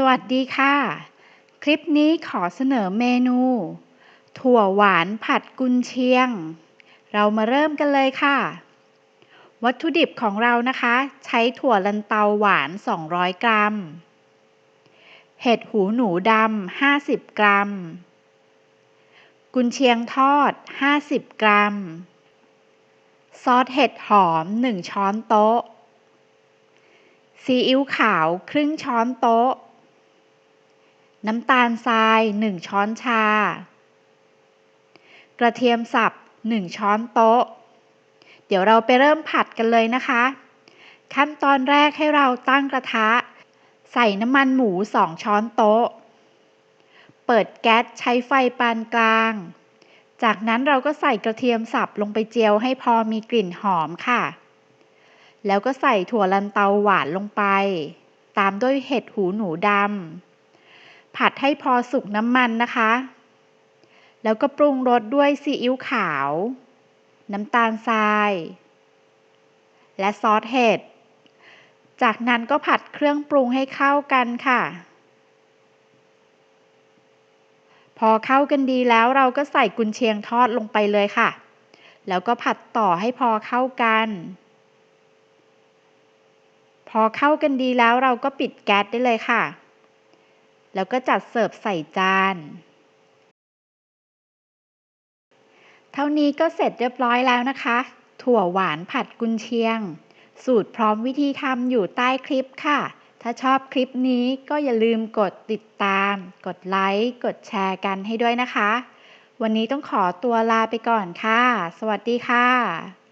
สวัสดีค่ะ คลิปนี้ขอเสนอเมนู ถั่วหวานผัดกุนเชียง เรามาเริ่มกันเลยค่ะ วัตถุดิบของเรานะคะ ใช้ถั่วลันเตาหวาน 200 กรัม เห็ดหูหนูดำ 50 กรัม กุนเชียงทอด 50 กรัม ซอสเห็ดหอม 1 ช้อนโต๊ะ ซีอิ๊วขาว ครึ่งช้อนโต๊ะ น้ำตาลทราย 1 ช้อนชา กระเทียมสับ 1 ช้อนโต๊ะ เดี๋ยวเราไปเริ่มผัดกันเลยนะคะ ขั้นตอนแรกให้เราตั้งกระทะ ใส่น้ำมันหมู 2 ช้อนโต๊ะ เปิดแก๊สใช้ไฟปานกลาง จากนั้นเราก็ใส่กระเทียมสับลงไปเจียวให้พอมีกลิ่นหอมค่ะ แล้วก็ใส่ถั่วลันเตาหวานลงไป ตามด้วยเห็ดหูหนูดำ ผัดให้พอสุกน้ำมันนะคะ แล้วก็ปรุงรสด้วยซีอิ๊วขาว น้ำตาลทราย และซอสเห็ด จากนั้นก็ผัดเครื่องปรุงให้เข้ากันค่ะ พอเข้ากันดีแล้วเราก็ใส่กุนเชียงทอดลงไปเลยค่ะ แล้วก็ผัดต่อให้พอเข้ากัน พอเข้ากันดีแล้วเราก็ปิดแก๊สได้เลยค่ะ แล้วก็จัดเสิร์ฟใส่จาน เท่านี้ก็เสร็จเรียบร้อยแล้วนะคะ ถั่วหวานผัดกุนเชียง สูตรพร้อมวิธีทำอยู่ใต้คลิปค่ะ ถ้าชอบคลิปนี้ก็อย่าลืมกดติดตาม กดไลค์ กดแชร์กันให้ด้วยนะคะ วันนี้ต้องขอตัวลาไปก่อนค่ะ สวัสดีค่ะ